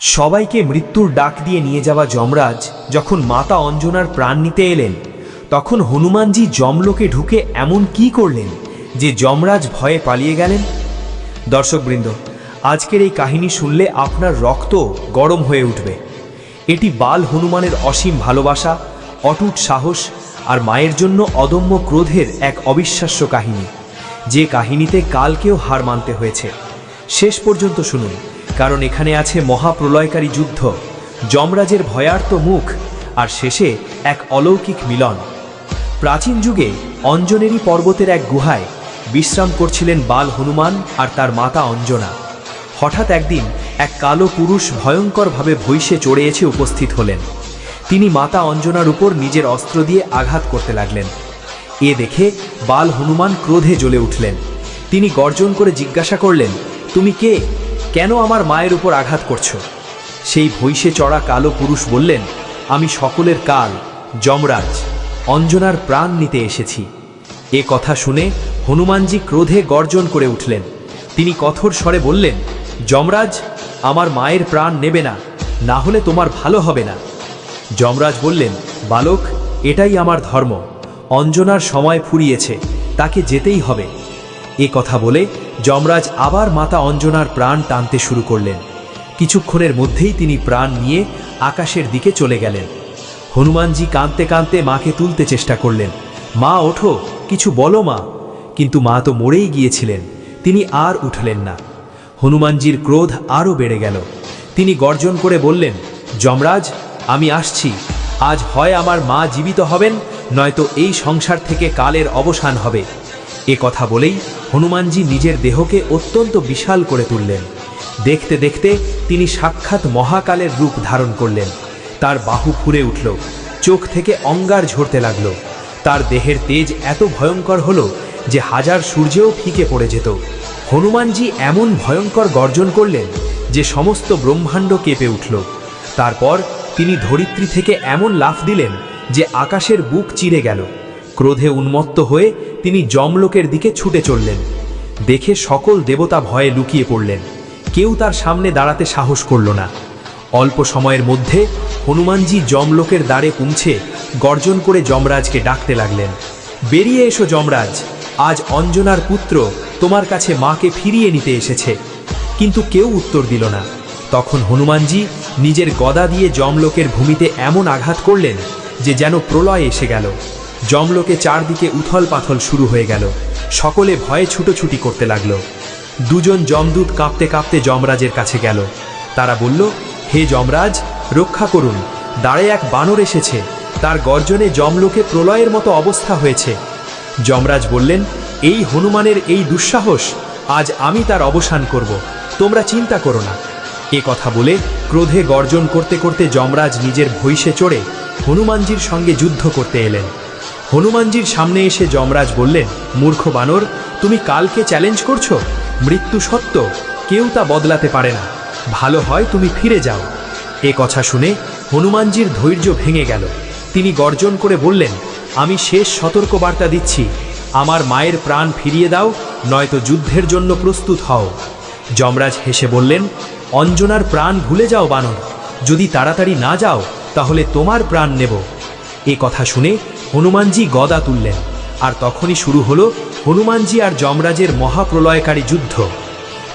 সবাইকে মৃত্যুর ডাক দিয়ে নিয়ে যাওয়া যমরাজ যখন মাতা অঞ্জনার প্রাণ নিতে এলেন, তখন হনুমানজি যমলোকে ঢুকে এমন কি করলেন যে যমরাজ ভয়ে পালিয়ে গেলেন? দর্শকবৃন্দ, আজকের এই কাহিনী শুনলে আপনার রক্ত গরম হয়ে উঠবে। এটি বাল হনুমানের অসীম ভালোবাসা, অটুট সাহস আর মায়ের জন্য অদম্য ক্রোধের এক অবিশ্বাস্য কাহিনী। যে কাহিনীতে কালকেও হার মানতে হয়েছে। শেষ পর্যন্ত শুনুন। কারণ এখানে আছে মহাপ্রলয়কারী যুদ্ধ, যমরাজের ভয়ার্ত মুখ, আর শেষে এক অলৌকিক মিলন। প্রাচীন যুগে অঞ্জনেরী পর্বতের এক গুহায় বিশ্রাম করছিলেন বাল হনুমান আর তার মাতা অঞ্জনা। হঠাৎ একদিন এক কালো পুরুষ ভয়ঙ্করভাবে ভৈষে চড়ে এসে উপস্থিত হলেন। তিনি মাতা অঞ্জনার উপর নিজের অস্ত্র দিয়ে আঘাত করতে লাগলেন। এ দেখে বাল হনুমান ক্রোধে জ্বলে উঠলেন। তিনি গর্জন করে জিজ্ঞাসা করলেন, তুমি কে? কেন আমার মায়ের উপর আঘাত করছ? সেই ভৈষে চড়া কালো পুরুষ বললেন, আমি সকলের কাল, যমরাজ, অঞ্জনার প্রাণ নিতে এসেছি। এ কথা শুনে হনুমানজি ক্রোধে গর্জন করে উঠলেন। তিনি কঠোর স্বরে বললেন, যমরাজ, আমার মায়ের প্রাণ নেবে না না হলে তোমার ভালো হবে না। যমরাজ বললেন, বালক, এটাই আমার ধর্ম। অঞ্জনার সময় ফুরিয়েছে, তাকে যেতেই হবে। এ কথা বলে যমরাজ আবার মাতা অঞ্জনার প্রাণ টানতে শুরু করলেন। কিছুক্ষণের মধ্যেই তিনি প্রাণ নিয়ে আকাশের দিকে চলে গেলেন। হনুমানজি কাঁদতে কাঁদতে মাকে তুলতে চেষ্টা করলেন। মা, ওঠো, কিছু বলো মা। কিন্তু মা তো মরেই গিয়েছিলেন, তিনি আর উঠলেন না। হনুমানজির ক্রোধ আরও বেড়ে গেল। তিনি গর্জন করে বললেন, যমরাজ, আমি আসছি। আজ হয় আমার মা জীবিত হবেন, নয়তো এই সংসার থেকে কালের অবসান হবে। এ কথা বলেই হনুমানজি নিজের দেহকে অত্যন্ত বিশাল করে তুললেন। দেখতে দেখতে তিনি সাক্ষাৎ মহাকালের রূপ ধারণ করলেন। তার বাহু ফুরে উঠল, চোখ থেকে অঙ্গার ঝরতে লাগল। তার দেহের তেজ এত ভয়ঙ্কর হলো যে হাজার সূর্যেও ফিকে পড়ে যেত। হনুমানজি এমন ভয়ঙ্কর গর্জন করলেন যে সমস্ত ব্রহ্মাণ্ড কেঁপে উঠল। তারপর তিনি ধরিত্রী থেকে এমন লাফ দিলেন যে আকাশের বুক চিরে গেল। ক্রোধে উন্মত্ত হয়ে তিনি যমলোকের দিকে ছুটে চললেন। দেখে সকল দেবতা ভয়ে লুকিয়ে পড়লেন। কেউ তার সামনে দাঁড়াতে সাহস করল না। অল্প সময়ের মধ্যে হনুমানজি যমলোকের দ্বারে পৌঁছে গর্জন করে যমরাজকে ডাকতে লাগলেন, বেরিয়ে এসো যমরাজ, আজ অঞ্জনার পুত্র তোমার কাছে মাকে ফিরিয়ে নিতে এসেছে। কিন্তু কেউ উত্তর দিল না। তখন হনুমানজি নিজের গদা দিয়ে যমলোকের ভূমিতে এমন আঘাত করলেন যে যেন প্রলয় এসে গেল। যমলোকে চারদিকে উথল পাথল শুরু হয়ে গেল। সকলে ভয়ে ছুটোছুটি করতে লাগল। দুজন যমদূত কাঁপতে কাঁপতে যমরাজের কাছে গেল। তারা বলল, হে যমরাজ, রক্ষা করুন। দাঁড়ে এক বানর এসেছে। তার গর্জনে যমলোকে প্রলয়ের মতো অবস্থা হয়েছে। যমরাজ বললেন, এই হনুমানের এই দুঃসাহস, আজ আমি তার অবসান করব। তোমরা চিন্তা করো না। এ কথা বলে ক্রোধে গর্জন করতে করতে যমরাজ নিজের ভৈষে চড়ে হনুমানজির সঙ্গে যুদ্ধ করতে এলেন। হনুমানজির সামনে এসে যমরাজ বললেন, মূর্খ বানর, তুমি কালকে চ্যালেঞ্জ করছ? মৃত্যু সত্য, কেউ তা বদলাতে পারে না। ভালো হয় তুমি ফিরে যাও। এ কথা শুনে হনুমানজির ধৈর্য ভেঙে গেল। তিনি গর্জন করে বললেন, আমি শেষ সতর্কবার্তা দিচ্ছি। আমার মায়ের প্রাণ ফিরিয়ে দাও, নয়তো যুদ্ধের জন্য প্রস্তুত হও। যমরাজ হেসে বললেন, অঞ্জনার প্রাণ ভুলে যাও বানর। যদি তাড়াতাড়ি না যাও, তাহলে তোমার প্রাণ নেব। এ কথা শুনে হনুমানজি গদা তুললেন। আর তখনই শুরু হলো হনুমানজি আর যমরাজের মহাপ্রলয়কারী যুদ্ধ।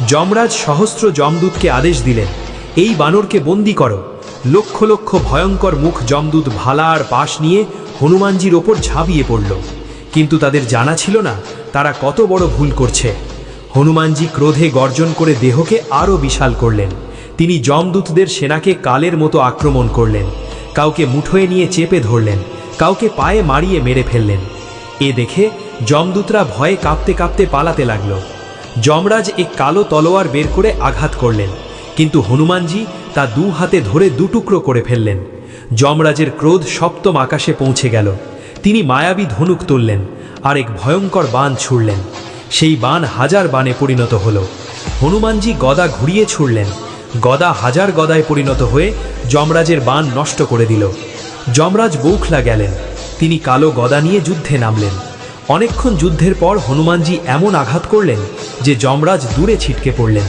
যমরাজ সহস্র যমদূতকে আদেশ দিলেন, এই বানরকে বন্দি করো। লক্ষ লক্ষ ভয়ঙ্কর মুখ যমদূত ভালা আর পাশ নিয়ে হনুমানজির ওপর ঝাঁপিয়ে পড়ল। কিন্তু তাদের জানা ছিল না তারা কত বড় ভুল করছে। হনুমানজি ক্রোধে গর্জন করে দেহকে আরও বিশাল করলেন। তিনি যমদূতদের সেনাকে কালের মতো আক্রমণ করলেন। কাউকে মুঠোয় নিয়ে চেপে ধরলেন। কাউকে পায়ে মারিয়ে মেরে ফেললেন। এ দেখে যমদূতরা ভয়ে কাঁপতে কাঁপতে পালাতে লাগল। যমরাজ এক কালো তলোয়ার বের করে আঘাত করলেন, কিন্তু হনুমানজি তা দু হাতে ধরে দুটুকরো করে ফেললেন। যমরাজের ক্রোধ সপ্তম আকাশে পৌঁছে গেল। তিনি মায়াবী ধনুক তুললেন, আর এক ভয়ঙ্কর বান ছুড়লেন। সেই বান হাজার বানে পরিণত হল। হনুমানজি গদা ঘুরিয়ে ছুড়লেন। গদা হাজার গদায় পরিণত হয়ে যমরাজের বান নষ্ট করে দিল। যমরাজ বৌখলা গেলেন। তিনি কালো গদা নিয়ে যুদ্ধে নামলেন। অনেকক্ষণ যুদ্ধের পর হনুমানজি এমন আঘাত করলেন যে যমরাজ দূরে ছিটকে পড়লেন।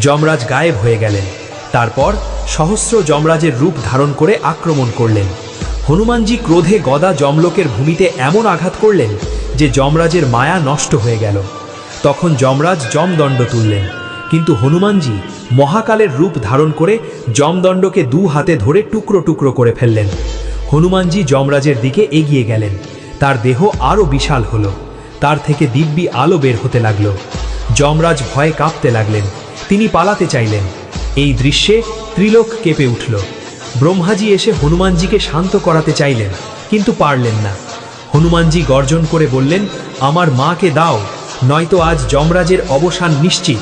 যমরাজ গায়েব হয়ে গেলেন। তারপর সহস্র যমরাজের রূপ ধারণ করে আক্রমণ করলেন। হনুমানজি ক্রোধে গদা যমলোকের ভূমিতে এমন আঘাত করলেন যে যমরাজের মায়া নষ্ট হয়ে গেল। তখন যমরাজ যমদণ্ড তুললেন। কিন্তু হনুমানজি মহাকালের রূপ ধারণ করে যমদণ্ডকে দু হাতে ধরে টুকরো টুকরো করে ফেললেন। হনুমানজি যমরাজের দিকে এগিয়ে গেলেন। তার দেহ আরও বিশাল হলো। তার থেকে দিব্যি আলো বের হতে লাগল। যমরাজ ভয়ে কাঁপতে লাগলেন। তিনি পালাতে চাইলেন। এই দৃশ্যে ত্রিলোক কেঁপে উঠল। ব্রহ্মাজি এসে হনুমানজিকে শান্ত করাতে চাইলেন, কিন্তু পারলেন না। হনুমানজি গর্জন করে বললেন, আমার মাকে দাও, নয়তো আজ যমরাজের অবসান নিশ্চিত।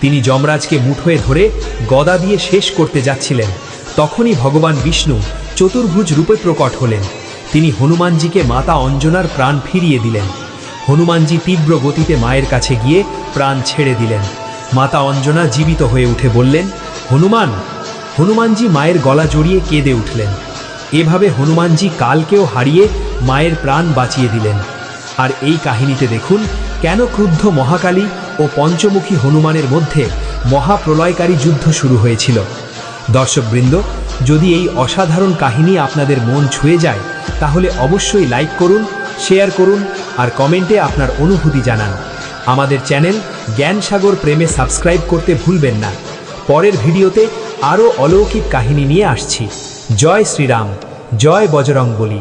তিনি যমরাজকে মুঠোয় ধরে গদা দিয়ে শেষ করতে যাচ্ছিলেন। তখনই ভগবান বিষ্ণু চতুর্ভুজ রূপে প্রকট হলেন। তিনি হনুমানজিকে মাতা অঞ্জনার প্রাণ ফিরিয়ে দিলেন। হনুমানজি তীব্র গতিতে মায়ের কাছে গিয়ে প্রাণ ছেড়ে দিলেন। মাতা অঞ্জনা জীবিত হয়ে উঠে বললেন, হনুমান, হনুমানজি মায়ের গলা জড়িয়ে কেঁদে উঠলেন। এভাবে হনুমানজি কালকেও হারিয়ে মায়ের প্রাণ বাঁচিয়ে দিলেন। আর এই কাহিনীতে দেখুন, কেন ক্রুদ্ধ মহাকালী ও পঞ্চমুখী হনুমানের মধ্যে মহাপ্রলয়কারী যুদ্ধ শুরু হয়েছিল। দর্শকবৃন্দ, যদি এই অসাধারণ কাহিনী আপনাদের মন ছুঁয়ে যায়, তাহলে অবশ্যই লাইক করুন, শেয়ার করুন আর কমেন্টে আপনার অনুভূতি জানান। আমাদের চ্যানেল জ্ঞানসাগর প্রেমে সাবস্ক্রাইব করতে ভুলবেন না। পরের ভিডিওতে আরও অলৌকিক কাহিনী নিয়ে আসছি। জয় শ্রীরাম, জয় বজরং বলি